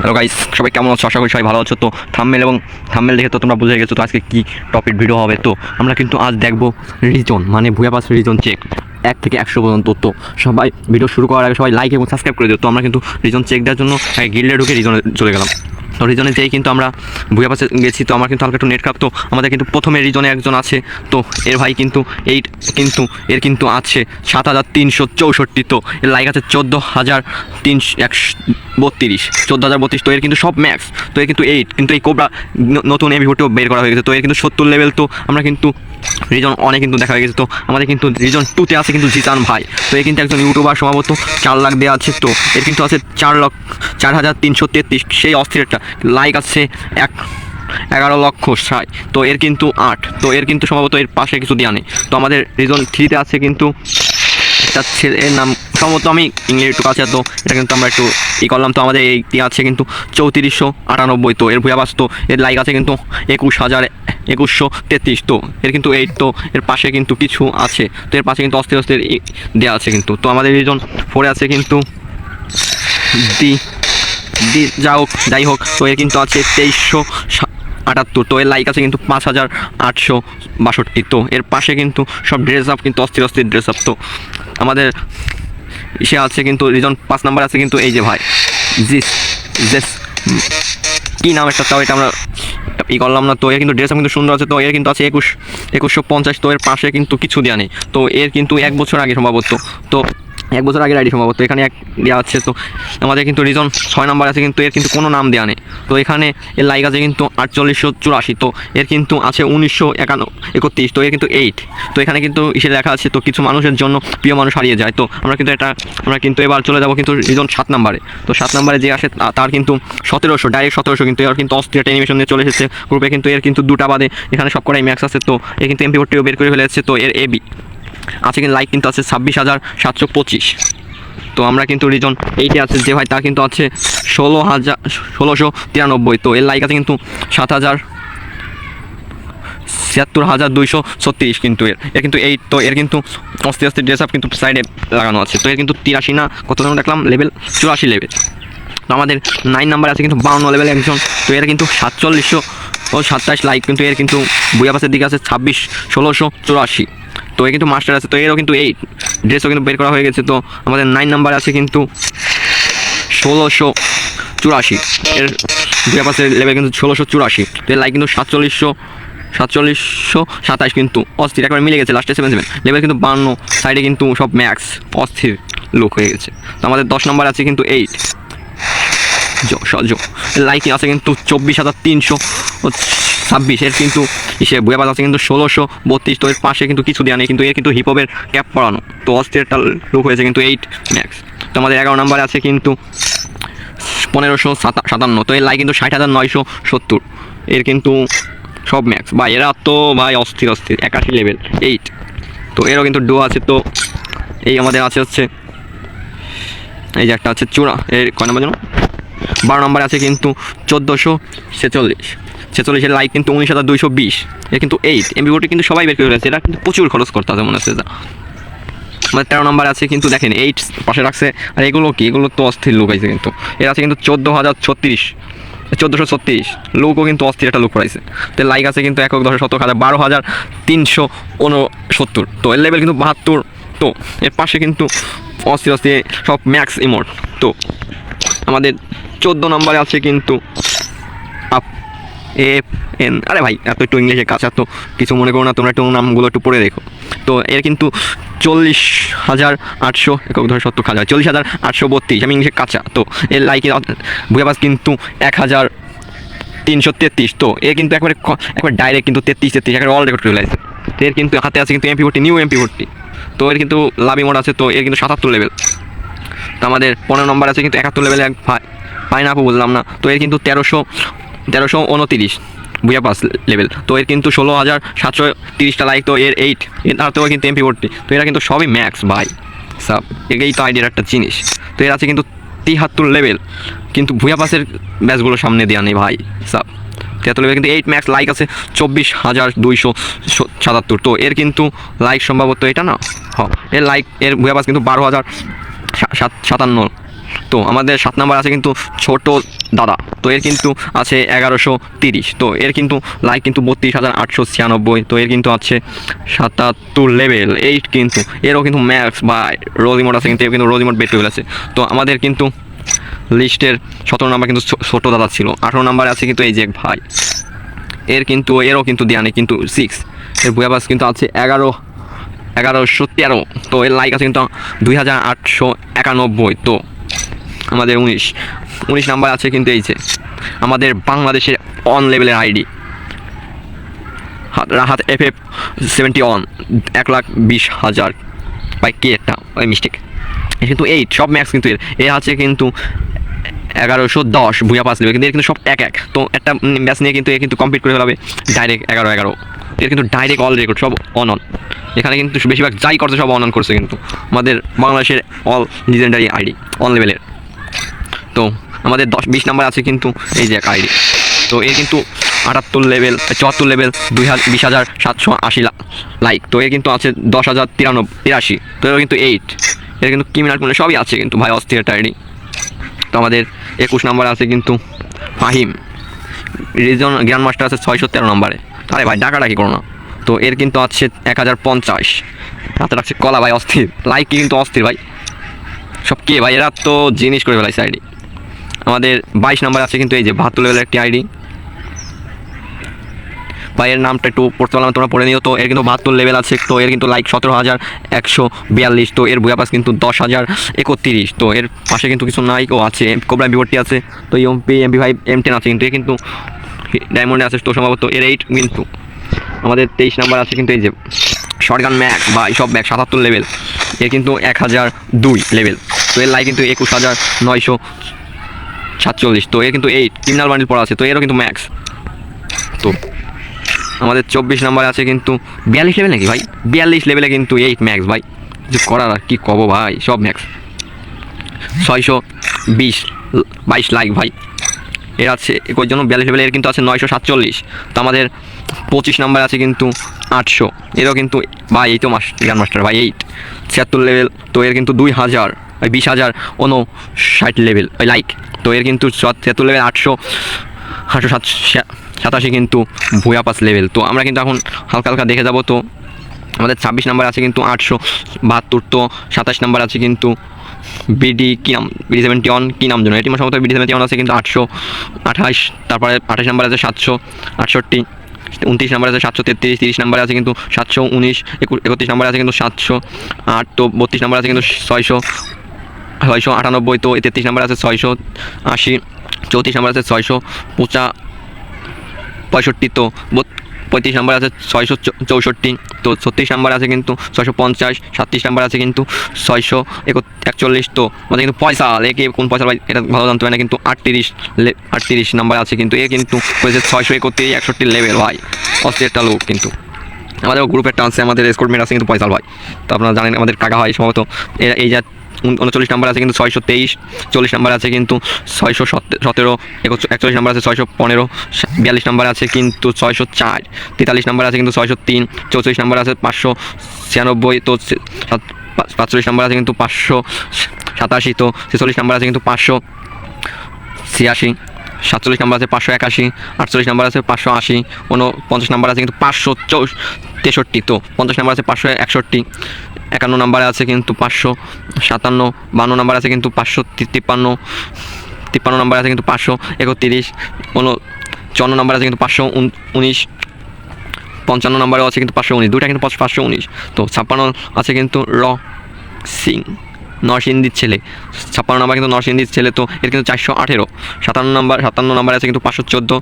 Hello guys সবাই কেমন আছো? আশা করি সবাই ভালো আছো। তো থামমেল এবং থামমেল দেখে তো তোমরা বুঝে গেছো তো আজকে কী টপিক ভিডিও হবে। তো আমরা কিন্তু আজ দেখব রিজন মানে ভুয়া পাস রিজন চেক এক থেকে একশো পর্যন্ত তো সবাই ভিডিও শুরু করার আগে সবাই লাইক এবং সাবস্ক্রাইব করে দিও। তো আমরা কিন্তু রিজন চেক দেওয়ার জন্য গিল্ডে ঢুকে রিজনে চলে গেলাম। তো রিজনে যেই কিন্তু আমরা ভুয়া পাশে গেছি। তো আমার কিন্তু হালকা একটু নেট খারাপ তো আমাদের কিন্তু প্রথমে রিজনে একজন আছে। তো এর ভাই কিন্তু এই কিন্তু, এর কিন্তু আছে সাত হাজার তিনশো চৌষট্টি। তো এর লাইক আছে চোদ্দ হাজার তিনশো একশো বত্রিশ। চোদ্দ হাজার বত্রিশ, তো এর কিন্তু সব ম্যাক্স তো এর কিন্তু এইট কিন্তু এই কোবরা নতুন এমভি বের করা হয়ে গেছে। তো এর কিন্তু সত্তর লেভেল তো আমরা কিন্তু রিজন অনেক কিন্তু দেখা গেছে। তো আমাদের কিন্তু রিজন টুতে আছে কিন্তু জিতান ভাই। তো এ কিন্তু একজন ইউটিউবার সম্ভবত চার লাখ দেওয়া আছে। তো এর কিন্তু আছে চার লক্ষ, চার হাজার তিনশো তেত্রিশ। সেই অস্থিরটা লাইক আছে এক, এগারো লক্ষ ষাট। তো এর কিন্তু আট। তো এর কিন্তু সম্ভবত এর পাশে কিছু দেওয়া নেই। তো আমাদের রিজন থ্রিতে আছে কিন্তু একটা এর নাম, সম্ভবত আমি ইংলিশ একটু কাছে, তো এটা কিন্তু আমরা একটু ই করলাম। তো আমাদের এইটি আছে কিন্তু চৌত্রিশশো আটানব্বই, তো এর ভুয়াবাস, তো এর লাইক আছে কিন্তু একুশ হাজার একুশশো তেত্রিশ, তো এর কিন্তু এইট তো এর পাশে কিন্তু কিছু আছে। তো এর পাশে কিন্তু অস্থির অস্থির দেওয়া আছে কিন্তু। তো আমাদের রিজন ফোরে আছে কিন্তু দি দি যা হোক, যাই হোক, তো এর কিন্তু আছে তেইশশো আটাত্তর। তো এর লাইক আছে কিন্তু পাঁচ হাজার আটশো বাষট্টি। তো এর পাশে কিন্তু সব ড্রেস আপ কিন্তু অস্থির অস্থির ড্রেস আপ তো আমাদের সে আছে কিন্তু রিজন পাঁচ নাম্বার আছে কিন্তু এই যে ভাই, জিস, জেস, কী নাম একটা, তাও এটা আমরা ই করলাম না। তো এর কিন্তু ড্রেস আপ কিন্তু সুন্দর আছে, তো এর কিন্তু আছে একুশ, একুশশো পঞ্চাশ। তো এর পাশে কিন্তু কিছু দেওয়া নেই। তো এর কিন্তু এক বছর আগে সম্ভবত। তো এক বছর আগের আইডি সম্ভবত, এখানে এক দেওয়া আছে, তো আমাদের কিন্তু রিজন ছয় নাম্বার আছে, কিন্তু এর কিন্তু কোনো নাম দেওয়া নেই। তো এখানে এর লাইক আছে কিন্তু আটচল্লিশশো চুরাশি, তো এর কিন্তু আছে উনিশশো একান্ন, একত্রিশ, তো এর কিন্তু এইট তো এখানে কিন্তু ইসে লেখা আছে, তো কিছু মানুষের জন্য প্রিয় মানুষ হারিয়ে যায়, তো আমরা কিন্তু এটা, আমরা কিন্তু এবার চলে যাব কিন্তু রিজন সাত নাম্বারে তো সাত নাম্বারে যে আসে তার কিন্তু সতেরোশো ডাইরেক্ট সতেরোশো কিন্তু এর কিন্তু অস্থির একটা অ্যানিমেশন নিয়ে চলে এসেছে। গ্রুপে কিন্তু এর কিন্তু দুটা বাদে এখানে সব কটাই ম্যাক্স আছে, তো এর কিন্তু এমপি ভোটটিও বের করে ফেলেছে, তো এর এবি আছে কিন্তু লাইক কিন্তু আছে ছাব্বিশ হাজার সাতশো পঁচিশ। তো আমরা কিন্তু রিজন এইটে আছে, যে ভাই তার কিন্তু আছে ষোলো হাজার, ষোলোশো তিরানব্বই। তো এর লাইক আছে কিন্তু সাত হাজার ছিয়াত্তর হাজার দুইশো ছত্রিশ কিন্তু এর। এর কিন্তু এই তো এর কিন্তু আস্তে আস্তে ড্রেস আপ কিন্তু সাইডে লাগানো আছে। তো এর কিন্তু তিরাশি না, কত যেন দেখলাম? লেভেল চুরাশি লেভেল তো আমাদের নাইন নাম্বার আছে কিন্তু বাউন্ন লেভেল একজন। তো এর কিন্তু সাতচল্লিশশো ও সাতাশ লাইক কিন্তু এর কিন্তু বুয়া পাসের দিকে আছে ছাব্বিশ, ষোলোশো চুরাশি। তো এ কিন্তু মাস্টার আছে তো এরও কিন্তু এইট ড্রেসও কিন্তু বের করা হয়ে গেছে, তো আমাদের নাইন নাম্বার আছে কিন্তু ষোলোশো চুরাশি। এর দুই পাশের লেভেল কিন্তু ষোলোশো চুরাশি। তো এর লাইক কিন্তু সাতচল্লিশশো সাতচল্লিশশো সাতাশ কিন্তু অস্থির। একবার মিলে গেছে লাস্টে সেভেন সেভেন লেভেল কিন্তু বান্ন সাইডে কিন্তু সব ম্যাক্স অস্থির লোক হয়ে গেছে। তো আমাদের দশ নম্বর আছে কিন্তু এইট লাইকিং আছে কিন্তু চব্বিশ হাজার তিনশো ছাব্বিশ এর কিন্তু সে বইয়াবাজ আছে কিন্তু ষোলোশো বত্রিশ, তো এর পাশে কিন্তু কিছু দেওয়া নেই, কিন্তু এর কিন্তু হিপহপের ক্যাপ পড়ানো। তো অস্থির একটা লুক হয়েছে কিন্তু এইট ম্যাক্স তো আমাদের এগারো নাম্বার আছে কিন্তু পনেরোশো সাতা- সাতান্ন, তো এর লাই কিন্তু ষাট হাজার নয়শো সত্তর। এর কিন্তু সব ম্যাক্স বা এরা তো ভাই অস্থির অস্থির, একাশি লেভেল এইট তো এরও কিন্তু ডো আছে, তো এই আমাদের আছে হচ্ছে, এই যে একটা আছে চূড়া, এর কয় নম্বর যেন বারো নম্বরে আছে কিন্তু চোদ্দোশো ছেচল্লিশ। ছেচল্লিশের লাইক কিন্তু উনিশ হাজার দুইশো বিশ। এর কিন্তু এইট এমবি এমবিওটি কিন্তু সবাই বের করে ফেলেছে। এটা কিন্তু প্রচুর খরচ করতে হবে মনে হচ্ছে আমাদের তেরো নম্বর আছে কিন্তু দেখেন এইট পাশে রাখছে। আর এগুলো কি? এগুলো তো অস্থির লোক আছে কিন্তু। এর আছে কিন্তু চোদ্দ হাজার ছত্রিশ। চোদ্দোশো ছত্রিশ। লোকও কিন্তু অস্থির একটা লোক করাইছে। তো লাইক আছে কিন্তু একক দশ শতক হাজার বারো হাজার তিনশো উনসত্তর। তো এর লেভেল কিন্তু বাহাত্তর। তো এর পাশে কিন্তু অস্থির অস্থির সব ম্যাক্স ইমোট তো আমাদের চোদ্দ নম্বরে আছে কিন্তু আপ এফ এন আরে ভাই, এত একটু ইংলিশে কাছে, তো কিছু মনে করো না, তোমরা একটু নামগুলো একটু পড়ে দেখো। তো এর কিন্তু চল্লিশ হাজার আটশো একক ধরে সত্তর হাজার চল্লিশ হাজার আটশো বত্রিশ, আমি ইংলিশে কাঁচা। তো এর লাইকে বুঝাবাস কিন্তু এক হাজার তিনশো তেত্রিশ। তো এর কিন্তু একবারে একবার ডাইরেক্ট কিন্তু তেত্রিশ তেত্রিশ, একবার অল রেকর্ড করে ফেলেছে তো এর কিন্তু হাতে আছে কিন্তু এমপি ভর্তি নিউ এমপি ভর্তি তো এর কিন্তু লাভি মোড আছে, তো এর কিন্তু সাতাত্তর লেভেল তো আমাদের পনেরো নম্বর আছে কিন্তু একাত্তর লেভেলে এক ভাই। পাই না আপু, বুঝলাম না। তো এর কিন্তু তেরোশো তেরোশো উনতিরিশ বুয়া পাস লেভেল তো এর কিন্তু ষোলো হাজার সাতশো তিরিশটা লাইক তো এর এইট এর তাতেও কিন্তু এমপি ভর্তি তো এরা কিন্তু সবই ম্যাক্স ভাই। সাব এই তো আইডিয়ার একটা জিনিস। তো এর আছে কিন্তু তিহাত্তর লেভেল কিন্তু ভুয়া পাসের ব্যাচগুলো সামনে দেওয়া নেই, ভাই। সাব তিয়াত্তর লেভেল কিন্তু এইট ম্যাক্স লাইক আছে চব্বিশ হাজার দুইশো সাতাত্তর। তো এর কিন্তু লাইক সম্ভবত এটা না? হ, এর লাইক এর ভুয়া পাস কিন্তু বারো হাজার সাতান্ন। তো আমাদের সাত নাম্বার আছে কিন্তু ছোট দাদা। তো এর কিন্তু আছে এগারোশো তিরিশ। তো এর কিন্তু লাইক কিন্তু বত্রিশ হাজার আটশো ছিয়ানব্বই। তো এর কিন্তু আছে সাতাত্তর লেভেল এইট কিন্তু। এরও কিন্তু ম্যাক্স বা রোজিমোড আছে কিন্তু এর কিন্তু রোজিমোড বেট লেভেল আছে তো আমাদের কিন্তু লিস্টের সতেরো নাম্বার কিন্তু ছোট দাদা ছিল। আঠেরো নাম্বারে আছে কিন্তু এই যে ভাই। এর কিন্তু, এরও কিন্তু দেওয়া নেই, কিন্তু সিক্স এর বুয়াবাস কিন্তু আছে এগারো, এগারোশো তেরো। তো এর লাইক আছে কিন্তু দুই হাজার আটশো একানব্বই। তো আমাদের উনিশ। উনিশ নাম্বার আছে কিন্তু এই যে, আমাদের বাংলাদেশের অন লেভেলের ID Rahat F F seventy one এক লাখ বিশ হাজার। বাই কে একটা, ওই মিস্টেক কিন্তু এইট সব ম্যাক্স কিন্তু এর। এ আছে কিন্তু এগারোশো দশ, ভুয়া পাস নেবে। কিন্তু এর কিন্তু সব এক এক। তো একটা ম্যাচ নিয়ে কিন্তু এ কিন্তু কমপ্লিট করে ফেলাবে। ডাইরেক্ট এগারো এগারো। এর কিন্তু ডাইরেক্ট অল রেকর্ড সব অন অন এখানে কিন্তু বেশিরভাগ যাই করছে, সব অন অন করছে কিন্তু। আমাদের বাংলাদেশের অল লিজেন্ডারি আইডি অন লেভেলের তো আমাদের দশ বিশ নাম্বার আছে কিন্তু এই যে এক আইডি। তো এর কিন্তু আটাত্তর লেভেল চুয়াত্তর লেভেল দুই হাজার বিশ হাজার সাতশো আশি লাইক তো এর কিন্তু আছে দশ হাজার তিরানব্বই তিরাশি, তো এর কিন্তু এইট এর কিন্তু ক্রিমিনাল কোনো সবই আছে কিন্তু ভাই, অস্থির আইডি। তো আমাদের একুশ নাম্বার আছে কিন্তু ফাহিম। রিজন জ্ঞান মাস্টার আছে ছয়শো তেরো নম্বরে। আরে ভাই, ডাকাডাকি করো না। তো এর কিন্তু আছে এক হাজার পঞ্চাশ। হাতে রাখছে কলা ভাই, অস্থির। লাইক কিন্তু অস্থির ভাই। সব কে ভাই? এরা তো জিনিস করে ফেলাইছে আইডি। আমাদের বাইশ নাম্বার আছে কিন্তু এই যে বাহাত্তর লেভেলের একটি আইডি ভাইয়ের নামটা একটু পড়তে পারলাম, তোমরা পড়ে নিও। তো এর কিন্তু বাহাত্তর লেভেল আছে, তো এর কিন্তু লাইক সতেরো হাজার একশো বিয়াল্লিশ, তো এর বইয়া পাস কিন্তু দশ হাজার একত্রিশ, তো এর পাশে কিন্তু কিছু নাইকও আছে কোবরা বিবর্তি আছে, তো MP MP five M ten আছে কিন্তু, এ কিন্তু ডায়মন্ডে আছে, তো সম্ভবত এর এইট কিন্তু। আমাদের তেইশ নাম্বার আছে কিন্তু এই যে শর্টগান ম্যাক বা সব ম্যাক সাতাত্তর লেভেল এর কিন্তু এক হাজার দুই লেভেল তো এর লাইক কিন্তু একুশ হাজার নয়শো সাতচল্লিশ, তো এর কিন্তু এইট ক্রিমিনাল বান্ডিল পড়া আছে, তো এরও কিন্তু ম্যাক্স তো আমাদের চব্বিশ নাম্বারে আছে কিন্তু বিয়াল্লিশ লেভেল নাকি ভাই? বিয়াল্লিশ লেভেলে কিন্তু এইট ম্যাক্স ভাই। যে করার আর কি কব ভাই, সব ম্যাক্স ছয়শো বিশ, বাইশ লাইক ভাই। এর আছে, এর জন্য বিয়াল্লিশ লেভেলে এর কিন্তু আছে নয়শো সাতচল্লিশ। তো আমাদের পঁচিশ নাম্বার আছে কিন্তু আটশো। এরও কিন্তু ভাই, এই তো মাস গ্র্যান্ড মাস্টার ভাই এইট ছিয়াত্তর লেভেল তো এর কিন্তু দুই হাজার বিশ হাজার অনু ষাট লেভেল ওই লাইক তো এর কিন্তু ছিয়াত্তর লেভেল আটশো আটশো সাত সাতাশি কিন্তু ভুয়া পাস লেভেল তো আমরা কিন্তু এখন হালকা হালকা দেখে যাব। তো আমাদের ছাব্বিশ নাম্বার আছে কিন্তু আটশো বাহাত্তর, তো সাতাশ নাম্বার আছে কিন্তু বিডি কী নাম বিডি সেভেন্টি ওয়ান কী নাম জন্য এটি সম্ভবত বিডি সেভেন্টি ওয়ান আছে কিন্তু আটশো আঠাশ, তারপরে আঠাশ নাম্বার আছে সাতশো আটষট্টি, উনত্রিশ নাম্বার আছে সাতশো তেত্রিশ, তিরিশ নাম্বার আছে কিন্তু সাতশো উনিশ একত্রিশ নাম্বার আছে কিন্তু সাতশো আট, তো বত্রিশ নাম্বার আছে কিন্তু ছয়শো ছয়শো আটানব্বই তো তেত্রিশ নাম্বার আছে ছয়শো আশি, চৌত্রিশ নাম্বার আছে ছয়শো পঁচা পঁয়ষট্টি তো পঁয়ত্রিশ নাম্বার আছে ছয়শো চৌষট্টি, তো ছত্রিশ নাম্বার আছে কিন্তু ছয়শো পঞ্চাশ, সাতত্রিশ নাম্বার আছে কিন্তু ছয়শো একচল্লিশ তো আমাদের কিন্তু পয়সা একে কোন পয়সা ভাই এটা ভালো জানতে হয় না, কিন্তু আটত্রিশ আটত্রিশ নাম্বার আছে কিন্তু, এ কিন্তু হয়েছে ছয়শো একত্রিশ, একষট্টি লেভেল ভাই একটা লোক কিন্তু। আমাদের গ্রুপের টান্সে আমাদের স্কোরমেট আছে কিন্তু পয়সা ভাই, তো আপনারা জানেন আমাদের কাকা হয় সম্ভবত এই যা উনচল্লিশ নাম্বার আছে কিন্তু ছয়শো তেইশ চল্লিশ নাম্বার আছে কিন্তু ছয়শো সতেরো একচল্লিশ নাম্বার আছে ছয়শো পনেরো বিয়াল্লিশ নাম্বার আছে কিন্তু ছয়শো চার তেতাল্লিশ নাম্বার আছে কিন্তু ছয়শো তিন চৌচল্লিশ নাম্বার আছে পাঁচশো ছিয়ানব্বই তো পাঁচচল্লিশ নাম্বার আছে কিন্তু পাঁচশো সাতাশি তো ছেচল্লিশ নাম্বার আছে কিন্তু পাঁচশো ছিয়াশি সাতচল্লিশ নাম্বার আছে পাঁচশো একাশি আটচল্লিশ নাম্বার আছে পাঁচশো আশি পঞ্চাশ নাম্বার আছে কিন্তু পাঁচশো তেষট্টি তো পঞ্চাশ নাম্বার আছে পাঁচশো একষট্টি একান্ন নাম্বারে আছে কিন্তু পাঁচশো সাতান্ন, বান্ন নাম্বার আছে কিন্তু পাঁচশো তিপ্পান্ন তিপ্পান্ন নাম্বার আছে কিন্তু পাঁচশো একত্রিশ কোনো চুয়ান্ন নাম্বার আছে কিন্তু পাঁচশো উন- উনিশ, পঞ্চান্ন নাম্বারও আছে কিন্তু পাঁচশো উনিশ দুটা কিন্তু পাঁচ- পাঁচশো উনিশ। তো ছাপ্পান্ন আছে কিন্তু র সিং, নরসিংদীর ছেলে। ছাপ্পান্ন নাম্বার কিন্তু নরসিংদীর ছেলে, তো এর কিন্তু চারশো আঠেরো। সাতান্ন নাম্বার সাতান্ন নাম্বার আছে কিন্তু পাঁচশো চোদ্দ,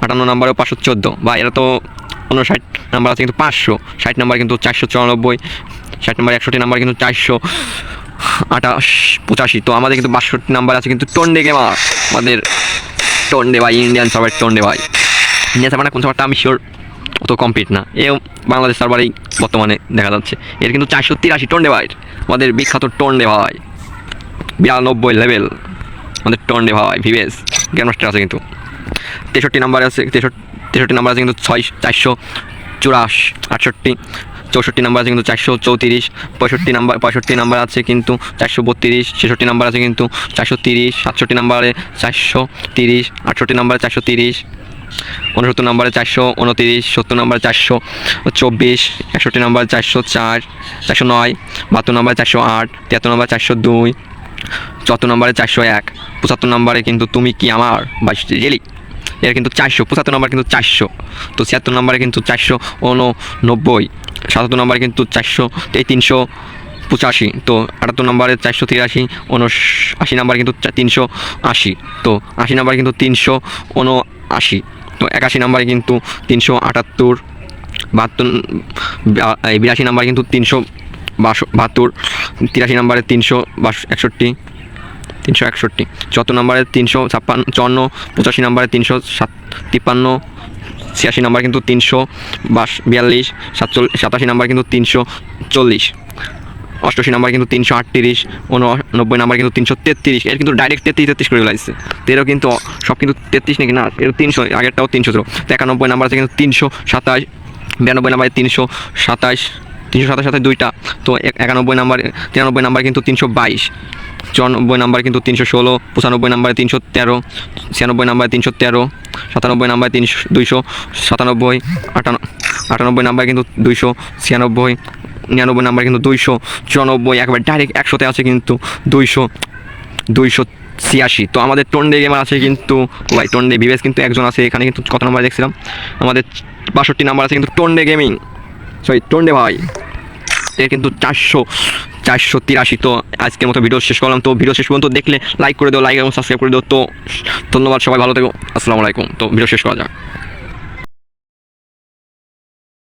আটান্ন নাম্বারেও পাঁচশো চোদ্দ। বা এরা তো উনষাট নাম্বার আছে কিন্তু পাঁচশো, ষাট নাম্বার কিন্তু চারশো চুরানব্বই ষাট নম্বর, একষট্টি নাম্বার কিন্তু চারশো আঠাশ পঁচাশি। তো আমাদের কিন্তু বাষট্টি নাম্বার আছে কিন্তু টন্ডে গেমার আমাদের টন্ডে ভাই, ইন্ডিয়ান সার্ভার টন্ডে ভাই। ইন্ডিয়ান সার্ভার কোন সার্ভারটা আমি শিওর অত কমপ্লিট না। এও বাংলাদেশ সার্ভারেই বর্তমানে দেখা যাচ্ছে। এর কিন্তু চারশো তিরাশি টন্ডে ভাই। আমাদের বিখ্যাত টন্ডে ভাই। বিরানব্বই লেভেল আমাদের টন্ডে ভাই, ভিভেস। গ্র্যান্ড মাস্টার আছে কিন্তু। তেষট্টি নাম্বার আছে, তেষট্টি তেষট্টি নাম্বার আছে কিন্তু ছয়, চারশো চুরাশ, আটষট্টি। চৌষট্টি নাম্বার আছে কিন্তু চারশো চৌত্রিশ, পঁয়ষট্টি নাম্বার পঁয়ষট্টি নাম্বার আছে কিন্তু চারশো বত্রিশ, ছেষট্টি নাম্বার আছে কিন্তু চারশো তিরিশ, সাতষট্টি নাম্বারে চারশো তিরিশ, আটষট্টি নাম্বারে চারশো তিরিশ, উনসত্তর নম্বরে চারশো উনতিরিশ, সত্তর নম্বরে চারশো চব্বিশ, একষট্টি নম্বরে চারশো চার, চারশো নয়, বাহাত্তর নম্বরে চারশো আট, তিয়াত্তর নম্বরে চারশো দুই, চুয়াত্তর নম্বরে চারশো এক, পঁচাত্তর নম্বরে কিন্তু তুমি কি আমার বাইশ জেলি এর কিন্তু চারশো, পঁচাত্তর নম্বর কিন্তু চারশো। তো ছিয়াত্তর নম্বরে কিন্তু চারশো উননব্বই, সাতাত্তর নম্বরে কিন্তু চারশো, এই তিনশো পঁচাশি, তো আটাত্তর নম্বরে চারশো তিরাশি, উনআশি নাম্বার কিন্তু তিনশো আশি, তো আশি নাম্বার কিন্তু তিনশো উনআশি, তো একাশি নাম্বারে কিন্তু তিনশো আটাত্তর, বাহাত্তর বিরাশি নাম্বার কিন্তু তিনশো বাহাত্তর, তিরাশি নাম্বারে তিনশো বাষ একষট্টি তিনশো একষট্টি। চুয়াত্তর নম্বরে তিনশো ছাপ্পান্ন, চুয়ান্ন, পঁচাশি নম্বরে তিনশো সাত, তিপ্পান্ন, ছিয়াশি নাম্বার কিন্তু তিনশো, বাস বিয়াল্লিশ, সাতচল্লিশ, সাতাশি নাম্বার কিন্তু তিনশো চল্লিশ, অষ্টআশি নাম্বার কিন্তু তিনশো আটত্রিশ, উননব্বই নাম্বার কিন্তু তিনশো তেত্রিশ। এর কিন্তু ডাইরেক্ট তেত্রিশ তেত্রিশ করে লাগছে তো এরও কিন্তু, সব কিন্তু তেত্রিশ নাকি? না, এর তিনশো, আগেরটাও তিনশো ছিল। তো একানব্বই নাম্বার আছে কিন্তু তিনশো সাতাশ, বিরানব্বই নাম্বারে তিনশো সাতাশ তিনশো সাতাশ সাতাশ দুইটা। তো এক- একানব্বই নাম্বার, তিরানব্বই নাম্বার কিন্তু তিনশো বাইশ। চুরানব্বই নাম্বার কিন্তু তিনশো ষোলো, পঁচানব্বই নাম্বারে তিনশো তেরো, ছিয়ানব্বই নাম্বারে তিনশো তেরো, সাতানব্বই নাম্বারে তিনশো দুইশো, সাতানব্বই, আটান, আটানব্বই নাম্বারে কিন্তু দুইশো, ছিয়ানব্বই, নিরানব্বই নাম্বার কিন্তু দুইশো, চুরানব্বই একবার ডাইরেক্ট একশোতে আছে কিন্তু দুইশো দুইশো ছিয়াশি। তো আমাদের টন্ডে গেমার আছে কিন্তু, ভাই টন্ডে বিবেস কিন্তু একজন আছে, এখানে কিন্তু কত নাম্বার দেখছিলাম? আমাদের বাষট্টি নাম্বার আছে কিন্তু টন্ডে গেমিং সরি টন্ডে ভাই। এর কিন্তু চারশো চারশো তিরাশি। তো আজকের মতো ভিডিও শেষ করলাম। তো ভিডিও শেষ পর্যন্ত দেখলে লাইক করে দাও লাইক এবং সাবস্ক্রাইব করে দাও। তো ধন্যবাদ সবাই, ভালো থেকো। আসসালামু আলাইকুম। তো ভিডিও শেষ করা যাক।